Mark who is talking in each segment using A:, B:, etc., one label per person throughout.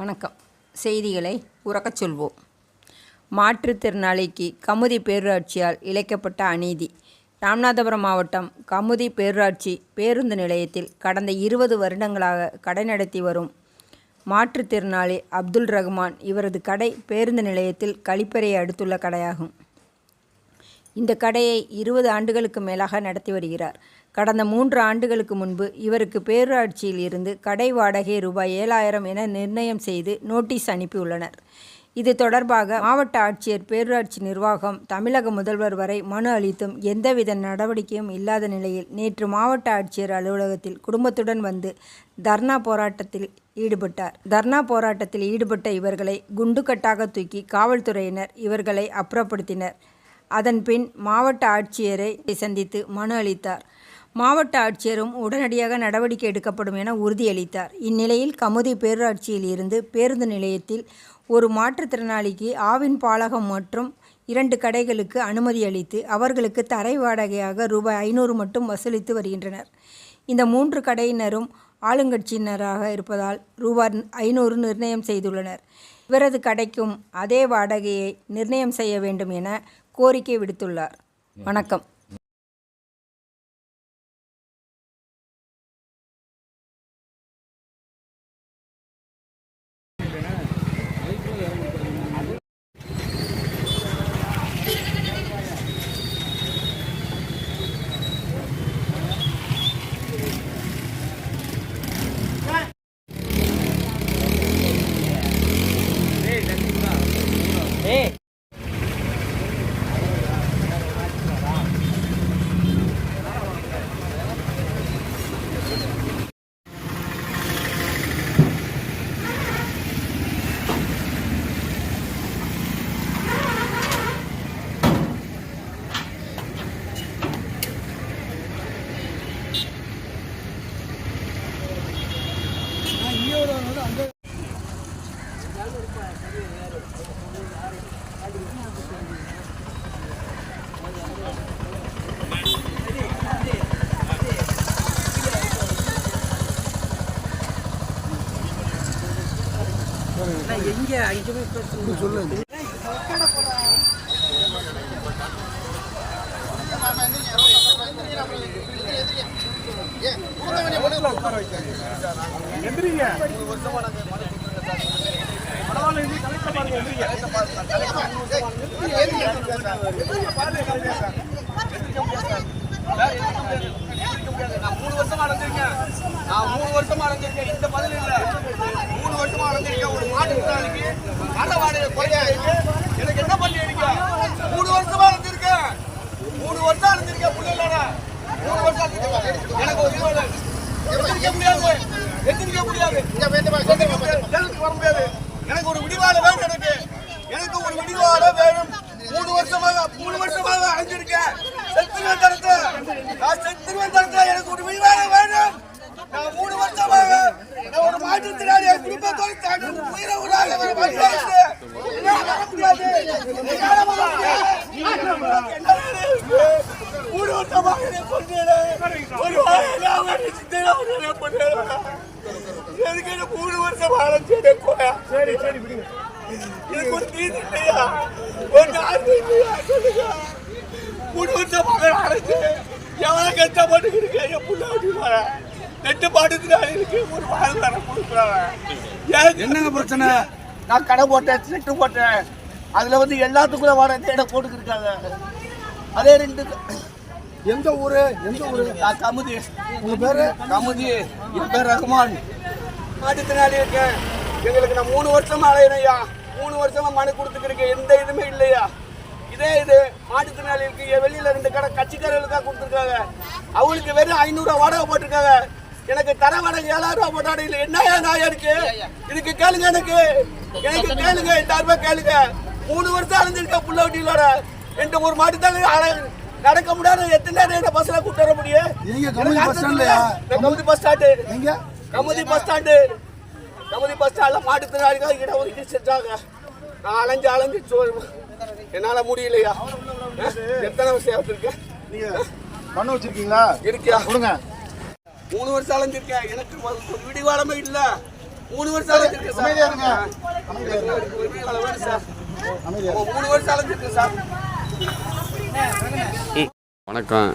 A: வணக்கம். செய்திகளை உறக்கச் சொல்வோம். மாற்றுத்திறனாளிக்கு கமுதி பேரூராட்சியால் இழைக்கப்பட்ட அநீதி. ராமநாதபுரம் மாவட்டம் கமுதி பேரூராட்சி பேருந்து நிலையத்தில் கடந்த இருபது வருடங்களாக கடை நடத்தி வரும் மாற்றுத்திறனாளி அப்துல் ரஹ்மான் இவரது கடை பேருந்து நிலையத்தில் கழிப்பறையை அடுத்துள்ள கடையாகும். இந்த கடையை இருபது ஆண்டுகளுக்கு மேலாக நடத்தி வருகிறார். கடந்த மூன்று ஆண்டுகளுக்கு முன்பு இவருக்கு பேரூராட்சியில் இருந்து கடை வாடகை ரூபாய் ஏழாயிரம் என நிர்ணயம் செய்து நோட்டீஸ் அனுப்பியுள்ளனர். இது தொடர்பாக மாவட்ட ஆட்சியர் பேரூராட்சி நிர்வாகம் தமிழக முதல்வர் வரை மனு அளித்தும் எந்தவித நடவடிக்கையும் இல்லாத நிலையில் நேற்று மாவட்ட ஆட்சியர் அலுவலகத்தில் குடும்பத்துடன் வந்து தர்ணா போராட்டத்தில் ஈடுபட்டார். தர்ணா போராட்டத்தில் ஈடுபட்ட இவர்களை குண்டுக்கட்டாக தூக்கி காவல்துறையினர் இவர்களை அப்புறப்படுத்தினர். அதன்பின் மாவட்ட ஆட்சியரை சந்தித்து மனு அளித்தார். மாவட்ட ஆட்சியரும் உடனடியாக நடவடிக்கை எடுக்கப்படும் என உறுதியளித்தார். இந்நிலையில் கமுதி பேரூராட்சியில் இருந்து பேருந்து நிலையத்தில் ஒரு மாற்றுத்திறனாளிக்கு ஆவின் பாலகம் மற்றும் இரண்டு கடைகளுக்கு அனுமதி அளித்து அவர்களுக்கு தரை வாடகையாக ரூபாய் ஐநூறு மட்டும் வசூலித்து வருகின்றனர். இந்த மூன்று கடையினரும் ஆளுங்கட்சியினராக இருப்பதால் ரூபாய் ஐநூறு நிர்ணயம் செய்துள்ளனர். இவரது கடைக்கும் அதே வாடகையை நிர்ணயம் செய்ய வேண்டும் என கோரிக்கை விடுத்துள்ளார். வணக்கம்.
B: நான் மூணு வருஷமா அடைஞ்சிருக்கேன். நான் மூணு வருஷமா அடைஞ்சிருக்கேன். இந்த பதில் இல்ல மூணு வருஷமா அடைஞ்சிருக்கேன் ஒரு மாட்டுக்கு நல்ல வாடகை குறையா இருக்கு எனக்கு என்ன பண்ணி அடிக்க மூணு வருஷமா அடைஞ்சிருக்கேன் வருஷம் அடைஞ்சிருக்கேன் பிள்ளைகளோட மூணு வருஷம் எனக்கு ஒரு இருபது எத்திரிக்க முடியாது. எத்திரிக்க முடியாது. தேர்தலுக்கு வர முடியாது. எனக்கு ஒரு விடிவாள வேணும் எனக்கு. எனக்கு ஒரு விடிவாள வேணும். மூணு வருஷமாக மூணு வருஷமாக அடைஞ்சிருக்கேன் செத்துருவேன் தரத்து நான் செத்துருவேன் தரத்து எனக்கு ஒரு விடிவாள வேணும் நான் மூணு வருஷமாக நான் ஒரு மாற்றுத்திறனாளி என் குடும்பத்தோடு தாண்டி உயிரை விடாத வர முடியாது என்னால வர முடியாது என்னால வர முடியாது மூணு வருஷமாக என்னை கொன்றேன். ஒரு வாரம் நான் அடிச்சுட்டு நான் உன்னை கொன்றேன். எனக்கு இந்த மூணு வருஷம் ஆரம்பிச்சு கோயா சரி சரி விடுங்க. எனக்கு ஒரு நீதி இல்லையா? ஒரு நாடு இல்லையா? சொல்லுங்க. மூணு வருஷம் ஆரம்பிச்சு எவ்வளவு கஷ்டப்பட்டு இருக்கு? என் புள்ள நெட்டு பாட்டுக்கு இருக்கு. ஒரு வாழ்வாரம் கொடுக்குறாங்க
C: என்னங்க பிரச்சனை?
B: நான் கடை போட்டேன் செட்டு போட்டேன். அதுல வந்து எல்லாத்துக்குள்ள வாடகை தேட போட்டுக்கிருக்காங்க. அதே ரெண்டு
C: எந்த ஊரு? எந்த ஊரு?
B: நான் கமுதி.
C: உங்க பேரு?
B: கமுதி. என் பேர் ரகுமான். மாட்டுத்தினாடி இருக்கேன். எங்களுக்கு நான் மூணு வருஷமா அலையினையா மூணு வருஷமா மனு கொடுத்துக்கிருக்கேன். எந்த இதுவுமே இல்லையா? இதே இது மாட்டுத்தினாளிகளுக்கு இங்க வெளியில ரெண்டு கடை கட்சிக்காரர்களுக்காக கொடுத்துருக்காங்க. அவங்களுக்கு வெறும் ஐநூறுரூவா வாடகை போட்டிருக்காங்க. எனக்கு தர வாடகை ஏழாயிரம் ரூபாய் போட்டாடு இல்லை என்ன நாயா இருக்கு? இதுக்கு கேளுங்க எனக்கு. எனக்கு கேளுங்க எட்டாயிரம் ரூபாய் கேளுங்க. மூணு வருஷம் அலைஞ்சிருக்கேன் புள்ள வட்டிகளோட ரெண்டு ஒரு மாட்டுத்தாங்க நடக்க முடியாத எத்தனை நேரம் என்ன பஸ்ல கூட்டு வர முடியும்?
C: Kamuthi bus
B: stand Kamuthi bus stand Kamuthi bus ஸ்டாண்ட்ல மாட்டுத்திறனாளிகள் இட ஒதுக்கி செஞ்சாங்க நான் அலைஞ்சு அலைஞ்சு என்னால முடியலையா? எத்தனை வருஷம் இருக்கேன்
C: நீங்க பண்ண வச்சிருக்கீங்களா?
B: இருக்கியா?
C: கொடுங்க.
B: மூணு வருஷம் அலைஞ்சிருக்கேன் எனக்கு விடிவாளமே இல்ல. மூணு வருஷம் அலைஞ்சிருக்கேன் சார். மூணு வருஷம் அலைஞ்சிருக்கேன் சார்.
D: வணக்கம்.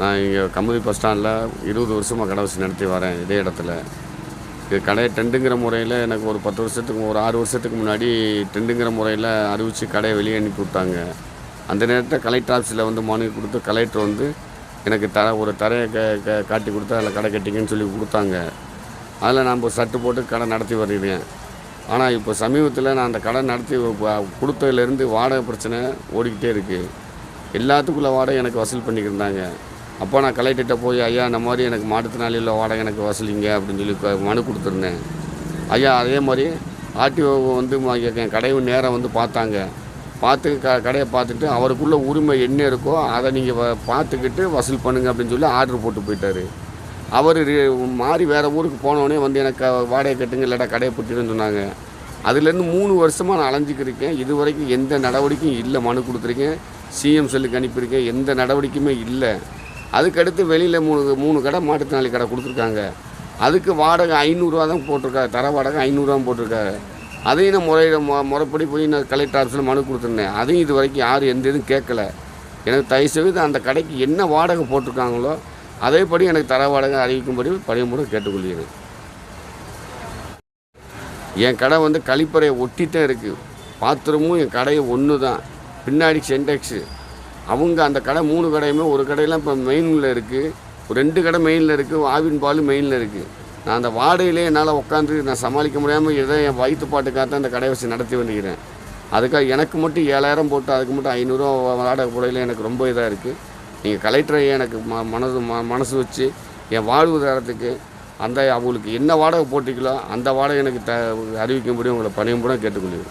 D: நான் இங்கே கமுதி பஸ் ஸ்டாண்டில் இருபது வருஷமாக கடை வச்சு நடத்தி வரேன் இதே இடத்துல. கடை டெண்டுங்கிற முறையில் எனக்கு ஒரு பத்து வருஷத்துக்கு ஒரு ஆறு வருஷத்துக்கு முன்னாடி டெண்டுங்கிற முறையில் அறிவித்து கடையை வெளியே அனுப்பி விட்டாங்க. அந்த நேரத்தில் கலெக்டர் ஆஃபீஸில் வந்து மனு கொடுத்து கலெக்டர் வந்து எனக்கு தர ஒரு தரையை க க காட்டி கொடுத்து அதில் கடை கட்டிங்கன்னு சொல்லி கொடுத்தாங்க. அதில் நான் இப்போ சட்டு போட்டு கடை நடத்தி வருகிறேன். ஆனால் இப்போ சமீபத்தில் நான் அந்த கடை நடத்தி கொடுத்ததுலேருந்து வாடகை பிரச்சனை ஓடிக்கிட்டே இருக்குது எல்லாத்துக்குள்ள வாடகை எனக்கு வசூல் பண்ணிக்கிருந்தாங்க அப்போ நான் கலெக்டர்கிட்ட போய் ஐயா இந்த மாதிரி எனக்கு மாற்றுத்திறனாளியில் வாடகை எனக்கு வசூலிங்க அப்படின்னு சொல்லி மனு கொடுத்துருந்தேன். ஐயா அதே மாதிரி ஆர்டிஓ வந்து என் கடையை நேராக வந்து பார்த்தாங்க. பார்த்து க கடையை பார்த்துட்டு அவருக்குள்ள உரிமை என்ன இருக்கோ அதை நீங்கள் பார்த்துக்கிட்டு வசூல் பண்ணுங்க அப்படின்னு சொல்லி ஆர்டர் போட்டு போயிட்டார். அவர் மாறி வேறு ஊருக்கு போனோடனே வந்து எனக்கு வாடகை கட்டுங்க இல்லாட்டா கடையை புட்டிடுன்னு சொன்னாங்க. அதுலேருந்து மூணு வருஷமாக நான் அலைஞ்சிக்கிருக்கேன். இது வரைக்கும் எந்த நடவடிக்கையும் இல்லை மனு கொடுத்துருக்கேன். சிஎம் செல்லுக்கு அனுப்பியிருக்கேன். எந்த நடவடிக்கையுமே இல்லை. அதுக்கடுத்து வெளியில் மூணு மூணு கடை மாட்டுத்திறனாளி கடை கொடுத்துருக்காங்க. அதுக்கு வாடகை ஐநூறுரூவா தான் போட்டிருக்காரு. தர வாடகை ஐநூறுரூவா போட்டிருக்காரு. அதையும் நான் முறையிட மொ முறைப்படி போய் நான் கலெக்டர் ஆஃபீஸில் மனு கொடுத்துருந்தேன். அதையும் இது வரைக்கும் யாரும் எந்த இதுவும் கேட்கல. எனக்கு தயவுசெய்து அந்த கடைக்கு என்ன வாடகை போட்டிருக்காங்களோ அதேபடி எனக்கு தர வாடகை அறிவிக்கும்படி பணியும்படி கேட்டுக்கொள்கிறேன். என் கடை வந்து கழிப்பறையை ஒட்டி தான் இருக்குது பாத்திரமும் என் கடையை ஒன்று தான் பின்னாடி சென்டெக்ஸு அவங்க அந்த கடை மூணு கடையுமே ஒரு கடையெல்லாம் இப்போ மெயினில் இருக்குது ரெண்டு கடை மெயினில் இருக்குது ஆவின் பால் மெயினில் இருக்குது நான் அந்த வாடகையிலே என்னால் உட்காந்து நான் சமாளிக்க முடியாமல் இதை என் வயிற்று பாட்டுக்காக அந்த கடையை வச்சு நடத்தி வந்துக்கிறேன் அதுக்காக எனக்கு மட்டும் ஏழாயிரம் போட்டு அதுக்கு மட்டும் ஐநூறுரூவா வாடகை போடையில் எனக்கு ரொம்ப இதாக இருக்குது நீங்கள் கலெக்டரை எனக்கு ம மனது ம மனசு வச்சு என் வாழ்வுதாரத்துக்கு அந்த அவங்களுக்கு என்ன வாடகை போட்டிங்களோ அந்த வாடகை எனக்கு த அறிவிக்கும்படி உங்களை பணியும்படி கேட்டுக்கொள்கிறேன்.